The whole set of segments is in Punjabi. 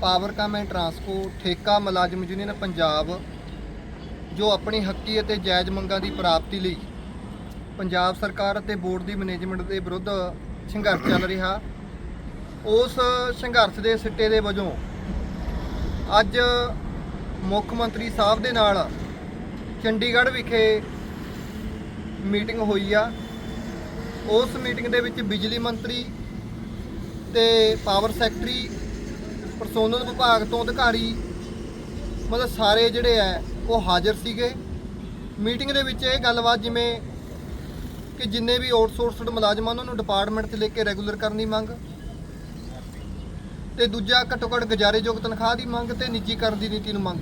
ਪਾਵਰਕਾਮ ਐਂਡ ਟਰਾਂਸਪੋਰਟ ਠੇਕਾ, ਮੁਲਾਜ਼ਮ ਯੂਨੀਅਨ ਪੰਜਾਬ, ਜੋ ਆਪਣੀ ਹੱਕੀ ਅਤੇ ਜਾਇਜ਼ ਮੰਗਾਂ ਦੀ ਪ੍ਰਾਪਤੀ ਲਈ ਪੰਜਾਬ ਸਰਕਾਰ ਅਤੇ ਬੋਰਡ ਦੀ ਮੈਨੇਜਮੈਂਟ ਦੇ ਵਿਰੁੱਧ ਸੰਘਰਸ਼ ਚੱਲ ਰਿਹਾ। ਉਸ ਸੰਘਰਸ਼ ਦੇ ਸਿੱਟੇ ਦੇ ਵਜੋਂ ਅੱਜ ਮੁੱਖ ਮੰਤਰੀ ਸਾਹਿਬ ਦੇ ਨਾਲ ਚੰਡੀਗੜ੍ਹ ਵਿਖੇ ਮੀਟਿੰਗ ਹੋਈ ਆ। ਉਸ ਮੀਟਿੰਗ ਦੇ ਵਿੱਚ ਬਿਜਲੀ ਮੰਤਰੀ ਤੇ ਪਾਵਰ ਸੈਕਟਰੀ ਪਰਸੋਨਲ ਵਿਭਾਗ ਤੋਂ ਅਧਿਕਾਰੀ, ਮਤਲਬ ਸਾਰੇ ਜਿਹੜੇ ਆ, ਉਹ ਹਾਜ਼ਰ ਸੀਗੇ। ਮੀਟਿੰਗ ਦੇ ਵਿੱਚ ਇਹ ਗੱਲਬਾਤ ਜਿਵੇਂ ਕਿ ਜਿੰਨੇ ਵੀ ਆਊਟਸੋਰਸਡ ਮੁਲਾਜ਼ਮਾਂ ਉਹਨਾਂ ਨੂੰ ਡਿਪਾਰਟਮੈਂਟ 'ਚ ਲੈ ਕੇ ਰੈਗੂਲਰ ਕਰਨ ਦੀ ਮੰਗ ਤੇ ਦੂਜਾ ਘੱਟੋ ਘੱਟ ਗੁਜ਼ਾਰੇਯੋਗ ਤਨਖਾਹ ਦੀ ਮੰਗ ਤੇ ਨਿੱਜੀਕਰਨ ਦੀ ਨੀਤੀ ਨੂੰ ਮੰਗ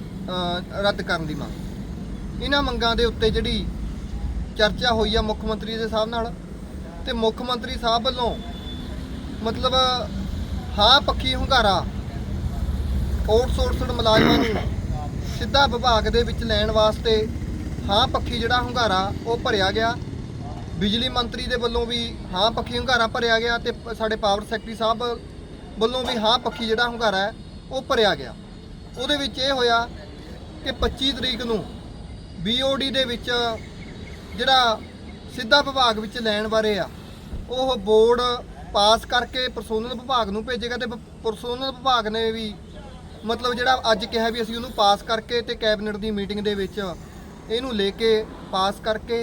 ਰੱਦ ਕਰਨ ਦੀ ਮੰਗ। ਇਹਨਾਂ ਮੰਗਾਂ ਦੇ ਉੱਤੇ ਜਿਹੜੀ ਚਰਚਾ ਹੋਈ ਆ ਮੁੱਖ ਮੰਤਰੀ ਦੇ ਸਾਹਿਬ ਨਾਲ ਤੇ ਮੁੱਖ ਮੰਤਰੀ ਸਾਹਿਬ ਵੱਲੋਂ ਮਤਲਬ, ਹਾਂ ਪੱਖੀ ਹੁੰਗਾਰਾ ਆਊਟਸੋਰਸਡ ਮੁਲਾਜ਼ਮਾਂ ਨੂੰ ਸਿੱਧਾ ਵਿਭਾਗ ਦੇ ਵਿੱਚ ਲੈਣ ਵਾਸਤੇ ਹਾਂ ਪੱਖੀ ਜਿਹੜਾ ਹੁੰਗਾਰਾ ਉਹ ਭਰਿਆ ਗਿਆ। ਬਿਜਲੀ ਮੰਤਰੀ ਦੇ ਵੱਲੋਂ ਵੀ ਹਾਂ ਪੱਖੀ ਹੁੰਗਾਰਾ ਭਰਿਆ ਗਿਆ ਤੇ ਸਾਡੇ ਪਾਵਰ ਸੈਕਟਰੀ ਸਾਹਿਬ ਵੱਲੋਂ ਵੀ ਹਾਂ ਪੱਖੀ ਜਿਹੜਾ ਹੁੰਗਾਰਾ ਹੈ ਉਹ ਭਰਿਆ ਗਿਆ। ਉਹਦੇ ਵਿੱਚ ਇਹ ਹੋਇਆ ਕਿ 25 ਤਰੀਕ ਨੂੰ BOD ਦੇ ਵਿੱਚ ਜਿਹੜਾ ਸਿੱਧਾ ਵਿਭਾਗ ਵਿੱਚ ਲੈਣ ਬਾਰੇ ਆ, ਉਹ ਬੋਰਡ ਪਾਸ ਕਰਕੇ ਪਰਸੋਨਲ ਵਿਭਾਗ ਨੂੰ ਭੇਜੇਗਾ ਤੇ ਪਰਸੋਨਲ ਵਿਭਾਗ ਨੇ ਵੀ ਮਤਲਬ ਜਿਹੜਾ ਅੱਜ ਕਿਹਾ ਵੀ ਅਸੀਂ ਉਹਨੂੰ ਪਾਸ ਕਰਕੇ ਤੇ ਕੈਬਨਿਟ ਦੀ ਮੀਟਿੰਗ ਦੇ ਵਿੱਚ ਇਹਨੂੰ ਲੈ ਕੇ ਪਾਸ ਕਰਕੇ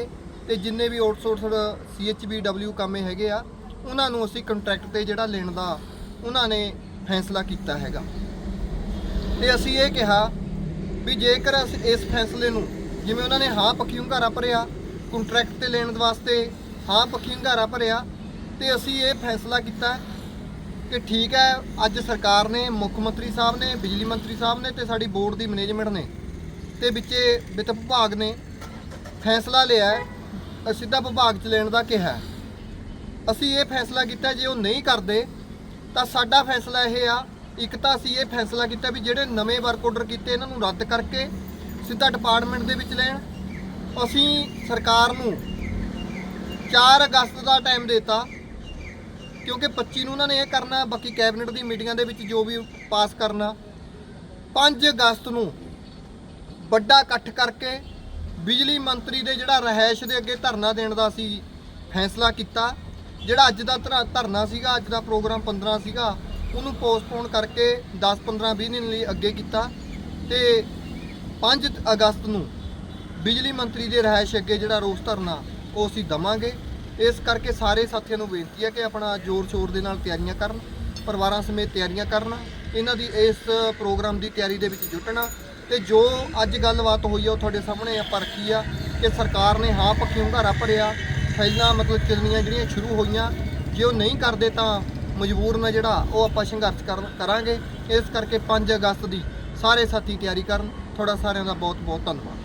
ਤੇ ਜਿੰਨੇ ਵੀ ਆਊਟਸੋਰਸਡ CHBW ਕੰਮੇ ਹੈਗੇ ਆ, ਉਹਨਾਂ ਨੂੰ ਅਸੀਂ ਕੰਟਰੈਕਟ ਤੇ ਜਿਹੜਾ ਲੈਣ ਦਾ ਉਹਨਾਂ ਨੇ ਫੈਸਲਾ ਕੀਤਾ ਹੈਗਾ। ਤੇ ਅਸੀਂ ਇਹ ਕਿਹਾ ਵੀ ਜੇਕਰ ਅਸੀਂ ਇਸ ਫੈਸਲੇ ਨੂੰ ਜਿਵੇਂ ਉਹਨਾਂ ਨੇ ਹਾਂ ਪੱਖੀ ਹੁੰਗਾਰਾ ਭਰਿਆ, ਕੰਟਰੈਕਟ ਤੇ ਲੈਣ ਵਾਸਤੇ ਹਾਂ ਪੱਖੀ ਹੁੰਗਾਰਾ ਭਰਿਆ, ਤੇ ਅਸੀਂ ਇਹ ਫੈਸਲਾ ਕੀਤਾ ਕਿ ਠੀਕ ਹੈ, ਅੱਜ ਸਰਕਾਰ ਨੇ, ਮੁੱਖ ਮੰਤਰੀ ਸਾਹਿਬ ਨੇ, ਬਿਜਲੀ ਮੰਤਰੀ ਸਾਹਿਬ ਨੇ ਤੇ ਸਾਡੀ ਬੋਰਡ ਦੀ ਮੈਨੇਜਮੈਂਟ ਨੇ ਤੇ ਵਿੱਚੇ ਵਿੱਤ ਵਿਭਾਗ ਨੇ ਫੈਸਲਾ ਲਿਆ ਸਿੱਧਾ ਵਿਭਾਗ ਚ ਲੈਣ ਦਾ ਕਿਹਾ ਅਸੀਂ ਇਹ ਫੈਸਲਾ ਕੀਤਾ ਜੇ ਉਹ ਨਹੀਂ ਕਰਦੇ, ਤਾਂ ਸਾਡਾ ਫੈਸਲਾ ਇਹ ਆ, ਇੱਕ ਤਾਂ ਅਸੀਂ ਇਹ ਫੈਸਲਾ ਕੀਤਾ ਵੀ ਜਿਹੜੇ ਨਵੇਂ ਵਰਕ ਆਰਡਰ ਕੀਤੇ ਇਹਨਾਂ ਨੂੰ ਰੱਦ ਕਰਕੇ ਸਿੱਧਾ ਡਿਪਾਰਟਮੈਂਟ ਦੇ ਵਿੱਚ ਲੈਣ। ਅਸੀਂ ਸਰਕਾਰ ਨੂੰ 4 ਅਗਸਤ ਦਾ ਟਾਈਮ ਦਿੱਤਾ ਕਿਉਂਕਿ 25 ਨੂੰ ਉਹਨਾਂ ਨੇ ਇਹ ਕਰਨਾ, ਬਾਕੀ ਕੈਬਨਿਟ ਦੀ ਮੀਟਿੰਗਾਂ ਦੇ ਵਿੱਚ ਜੋ ਵੀ ਪਾਸ ਕਰਨਾ। 5 ਅਗਸਤ ਨੂੰ ਵੱਡਾ ਇਕੱਠ ਕਰਕੇ ਬਿਜਲੀ ਮੰਤਰੀ ਦੇ ਜਿਹੜਾ ਰਹਿائش ਦੇ ਅੱਗੇ ਧਰਨਾ ਦੇਣ ਦਾ ਸੀ ਫੈਸਲਾ ਕੀਤਾ, ਜਿਹੜਾ ਅੱਜ ਦਾ ਧਰਨਾ ਸੀਗਾ, ਅੱਜ ਦਾ ਪ੍ਰੋਗਰਾਮ 15 ਸੀਗਾ, ਉਹਨੂੰ ਪੋਸਟਪੋਨ ਕਰਕੇ 10 15 20 ਦਿਨ ਲਈ ਅੱਗੇ ਕੀਤਾ ਤੇ 5 ਅਗਸਤ ਨੂੰ ਬਿਜਲੀ ਮੰਤਰੀ ਦੇ ਰਹਿائش ਅੱਗੇ ਜਿਹੜਾ ਰੋਸ ਧਰਨਾ, ਉਹ ਅਸੀਂ ਦਵਾਂਗੇ। ਇਸ ਕਰਕੇ ਸਾਰੇ ਸਾਥੀਆਂ ਨੂੰ ਬੇਨਤੀ ਹੈ ਕਿ ਆਪਣਾ ਜ਼ੋਰ ਸ਼ੋਰ ਦੇ ਨਾਲ ਤਿਆਰੀਆਂ ਕਰਨ, ਪਰਿਵਾਰਾਂ ਸਮੇਤ ਤਿਆਰੀਆਂ ਕਰਨ, ਇਹਨਾਂ ਦੀ ਇਸ ਪ੍ਰੋਗਰਾਮ ਦੀ ਤਿਆਰੀ ਦੇ ਵਿੱਚ ਜੁਟਣਾ ਤੇ ਜੋ ਅੱਜ ਗੱਲਬਾਤ ਹੋਈ ਆ ਉਹ ਤੁਹਾਡੇ ਸਾਹਮਣੇ ਆਪਾਂ ਰੱਖੀ ਆ ਕਿ ਸਰਕਾਰ ਨੇ ਹਾਂ ਪੱਖੀ ਹੁੰਗਾਰਾ ਭਰਿਆ ਫੈਲਾਂ ਮਤਲਬ ਚੱਲਣੀਆਂ ਜਿਹੜੀਆਂ ਸ਼ੁਰੂ ਹੋਈਆਂ, ਜੇ ਉਹ ਨਹੀਂ ਕਰਦੇ ਤਾਂ ਮਜਬੂਰਨ ਜਿਹੜਾ ਉਹ ਆਪਾਂ ਸੰਘਰਸ਼ ਕਰ- ਕਰਾਂਗੇ। ਇਸ ਕਰਕੇ 5 ਅਗਸਤ ਦੀ ਸਾਰੇ ਸਾਥੀ ਤਿਆਰੀ ਕਰਨ। ਤੁਹਾਡਾ ਸਾਰਿਆਂ ਦਾ ਬਹੁਤ ਬਹੁਤ ਧੰਨਵਾਦ।